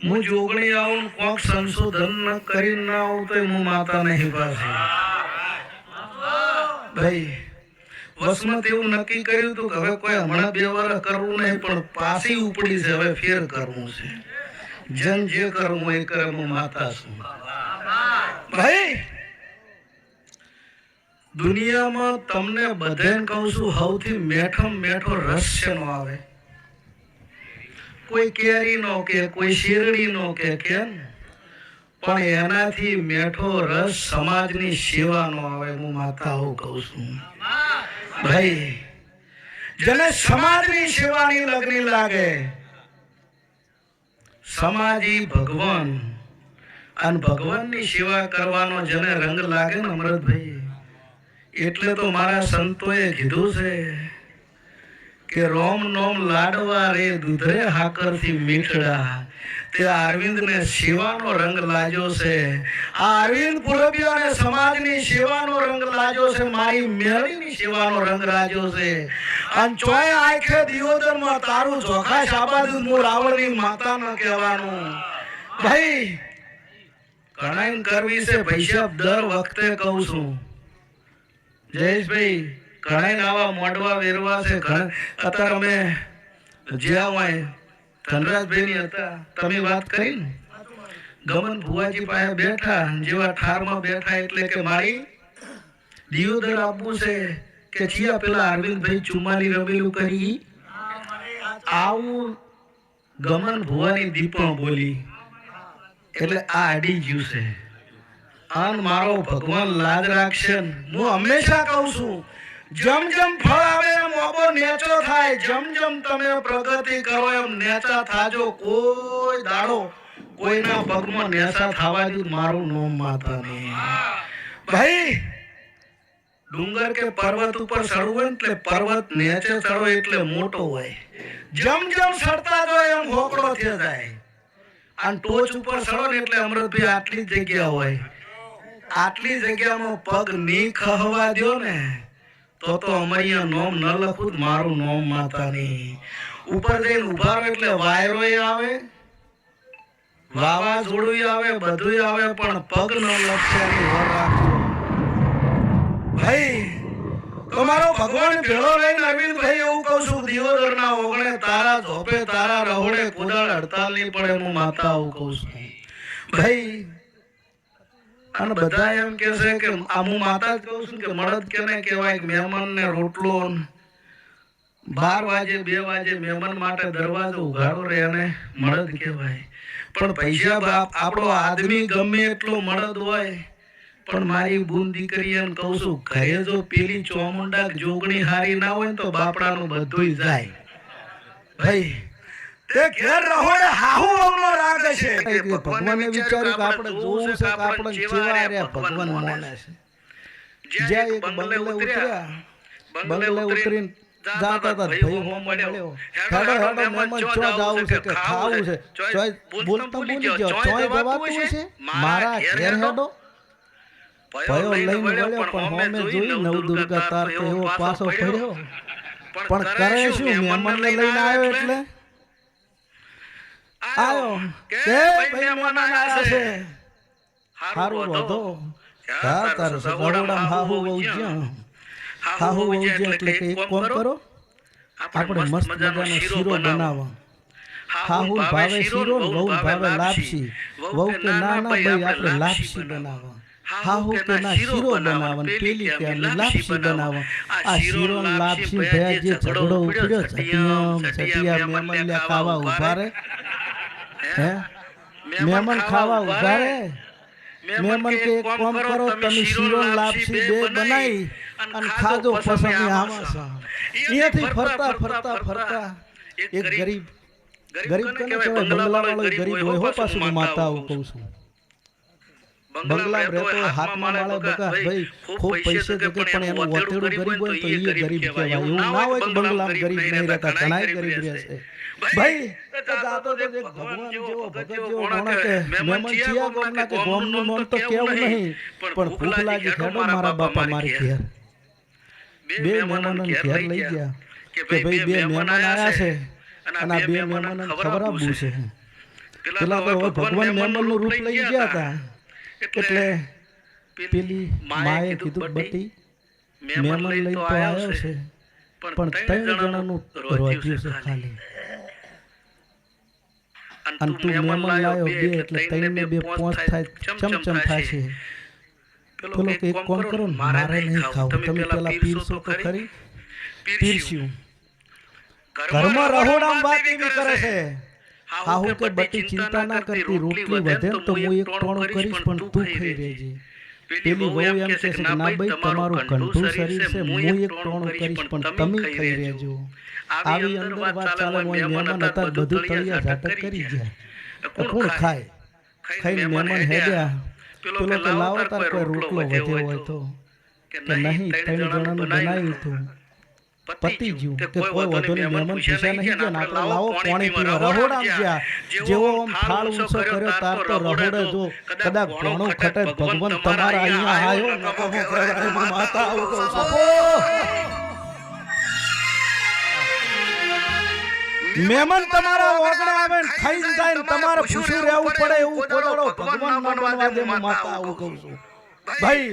હું જોગણી આવું કોક સંશોધન ન કરી ના આવું તો હું માતા નહીં પાસે ભાઈ વસમત એવું નક્કી કર્યું હતું કે હવે કોઈ હમણાં બે વાર કરવું નહીં પણ પાછી ઉપડી છે હવે ફેર કરવું છે. જન જે કરવું એ કરે હું માતા છું ભાઈ દુનિયામાં તમને બધાને કહું છું સૌથી મેઠમ મેઠો રસ નો આવે. કોઈ કેરીનો કે કોઈ શેરડીનો કે કેમ? પણ એનાથી મેઠો રસ સમાજની સેવાનો આવે હું માતા હું કહું છું. ભાઈ, જેને સમાજની સેવાની લગ્ન લાગે, સમાજી ભગવાન અને ભગવાનની સેવા કરવાનો જેને રંગ લાગે ને અમૃતભાઈ એટલે તો મારા સંતોએ કીધું છે કે રોમ નોમ લાડવા રે દૂધરે હાકરથી મીઠડા. તે અરવિંદ ને સેવાનો રંગ લાજો છે. આ અરવિંદ પુરબિયો અને સમાજની સેવાનો રંગ લાજો છે. મારી મેળીની સેવાનો રંગ લાજો છે. અને ચોય આંખે દિયોદરમાં તારું ચોખા શાબાદ હું રાવણની માતા ન કહેવાનું. ભાઈ કણાઈ કરવી છે. પૈસા દર વખતે કહું છું. જયેશભાઈ ઘણા નાવા મોડવા વેરવા છે. અત્યારે અમે જ્યાં હોય ધનરાજભાઈ હતા, તમે વાત કરી ને? ગમન ભુવાજી પાસે બેઠા, જેવા ઠારમાં બેઠા એટલે કે મારી દિયોદર આપવું છે કે જીયા પેલા અરવિંદભાઈ ચુમાલી રમેલું કરી. આવું ગમન ભુવાની દીપણ બોલી. એટલે આ અડી ગયું છે. આન મારો ભગવાન લાજ રાખશે હું હંમેશા કહું છું જમ જમ ફળ આવે એમ ઓબો નેચો થાય, જમ જમ તમે પ્રગતિ કરો એમ નેચા થાજો. કોઈ દાડો કોઈના પગમાં નેચા થવા દઉં મારું નોમ માતા નહીં ભાઈ, ડુંગર કે પર્વત ઉપર ચડવું હોય એટલે પર્વત નેચે ચડો એટલે મોટો હોય. જમ જમ ચડતા જાય એમ હોકળો થઈ જાય. અને ટોચ ઉપર ચડો ને એટલે અમૃતભાઈ આટલી જગ્યા હોય. આટલી જગ્યામાં પગની ખહવા દો ને. તો તો અમારી નોમ ન લખું મારું નોમ માતાની. ઉપર જઈને ઊભા એટલે વાયરોય આવે વાવાઝોડું આવે બધું આવે, પણ પગ ન એની વર રાખજો ભાઈ તમારો ભગવાન ભેળો લઈને અરવિંદભાઈ એવું કહું છું દિયોદર ના ઓગણે તારા ઝોપે તારા રહોડે કુદાળ હડતાલ નહીં પડે હું માતા આવું કહું છું. ભાઈ અને બધા એમ કે છે કે આ હું માતા જ કહું છું કે મળદ કેને કહેવાય કે મહેમાન ને રોટલો બાર વાગે બે વાગે મહેમાન માટે દરવાજો ઉઘાડો રહે અને મળદ કહેવાય પણ પૈસા બાપ આપણો આદમી ગમે એટલો મળદ હોય પણ મારી બૂન દીકરી એમ કહું છું ઘરે જો પેલી ચોમુંડા જોગણી હારી ના હોય તો બાપડાનું બધુંય જાય. ભાઈ તે ઘેર રહોડે હાહુ અવનો રાગ છે. ભગવાને વિચાર્યું કે આપણે જોવું છે કે આપણે જેવા રહ્યા ભગવાન મોને છે. જ્યાં એક બંગલે ઉતર્યા બંગલે ઉતરીને જાતા હતા ભાઈ હો મળ્યો. હેડો હેડો મહેમાન ચો જાવું છે કે ખાવું છે? ચોય બોલતા બોલી ગયો. ચોય જવાતું છે? મારા ઘેર હેડો? ભયો લઈને મળ્યો પણ હોમે જોઈ નવ દુર્ગા તાર એવો પાછો પડ્યો. પણ કરે શું? મહેમાનને લઈને આવ્યો. એટલે આયો કે ભાઈ મહેમાન આવ્યા છે. હારું વધો. હા તાર સગવડામાં હાહુ વહુ હાહુ વહુ એટલે કે કોમ કરો? આપણે મસ્ત મજાનો શીરો બનાવો. હાહુ ભાવે શીરો વહુ ભાવે લાપસી. વહુ કે ના ના ભાઈ આપણે લાપસી બનાવો. હાહુ કે ના શીરો બનાવન પેલી કે લાપસી બનાવો. આ શીરો લાપસી ભયા જે ઝઘડો ઉપડ્યો સતિયમ સતિયા મેમલ્યા કાવા ઊભા રે. હે? મહેમાન ખાવા ઊભા રે. મહેમાન કે એક કામ કરો તમે શીરો લાપસી બે બનાવી અને ખાજો પસંદ આમાં સા. અહીંયાથી ફરતા ફરતા ફરતા એક ગરીબ ગરીબ કને કહેવાય બંગલા વાળો ગરીબ હોય હો પાછું હું માતા આવું કહું છું. બંગલા રહેતો હાથમાં માળે બકા ભાઈ ખૂબ પૈસે જગે પણ એનું વતેડું ગરીબ હોય તો એ ગરીબ કહેવાય. એવું ના હોય કે બંગલામાં ગરીબ નહીં રહેતા ઘણાય ગરીબ રહે છે ભાઈ જાતો તો એક ભગવાન જેવો ભગત જેવો માણસ કે મહેમાન ચિયા ગોમના કે ગોમનું નામ તો કેવું નહીં પણ ભૂખ લાગી ખેડો મારા બાપા મારી ઘેર. બે મહેમાનોને ઘેર લઈ ગયા. કે ભાઈ બે મહેમાન આવ્યા છે અને આ બે મહેમાનોને ખવડાવવું છે. પેલા તો હવે ભગવાન મહેમાનનું રૂપ લઈ ગયા હતા. એટલે પેલી માએ કીધું બટી મહેમાન લઈ તો આવ્યો છે. પણ ત્રણ જણાનું રોજ્યું છે ખાલી અને તું મહેમાન લાવ્યો બે એટલે ત્રણ બે પોંચ થાય ચમચમ થાય છે. પેલો કે એક કોમ કરો ને મારે નહીં ખાવું. તમે પેલા પીરસો તો ખરી. પીરસ્યું ઘરમાં રહોડામાં વાત એવી કરે છે. હાહુ કે બટી ચિંતા ના કરતી રોટલી વધે તો હું એક ટોણું કરીશ પણ તું ખાઈ રહેજે પેલી વહુ એમ કહે છે કે ના ભાઈ તમારું કંઠું શરીર છે હું એક ટોણું કરીશ પણ તમે ખાઈ રહેજો. આવી અંદર વાત ચાલે હોય મહેમાન હતા બધું તળિયા ઝાટક કરી ગયા. કોણ ખાય? ખાઈને મહેમાન હેડ્યા. પેલો તો લાવો તાર કોઈ રોટલો વધ્યો હોય તો. કે નહીં ત્રણ જણાનું બનાવ્યું હતું. પતી ગયું કે કોઈ વધુ મહેમાન પીસા નહીં ગયા આપણે લાવો પાણી પીવા રહોડ ગયા જેવો આમ થાળ ઊંચો કર્યો તાર તો રહોડે જો. કદાચ ઘણો ખટે ભગવાન તમારા અહીંયા ને કહેવાય, માતા આવો તો સપો મહેમાન તમારા ઓગણે આવે ને ખાઈ જાય ને તમારે ખુશી રહેવું પડે એવું બોલો ભગવાન ના બનવા દે માતા આવું કહું છું. ભાઈ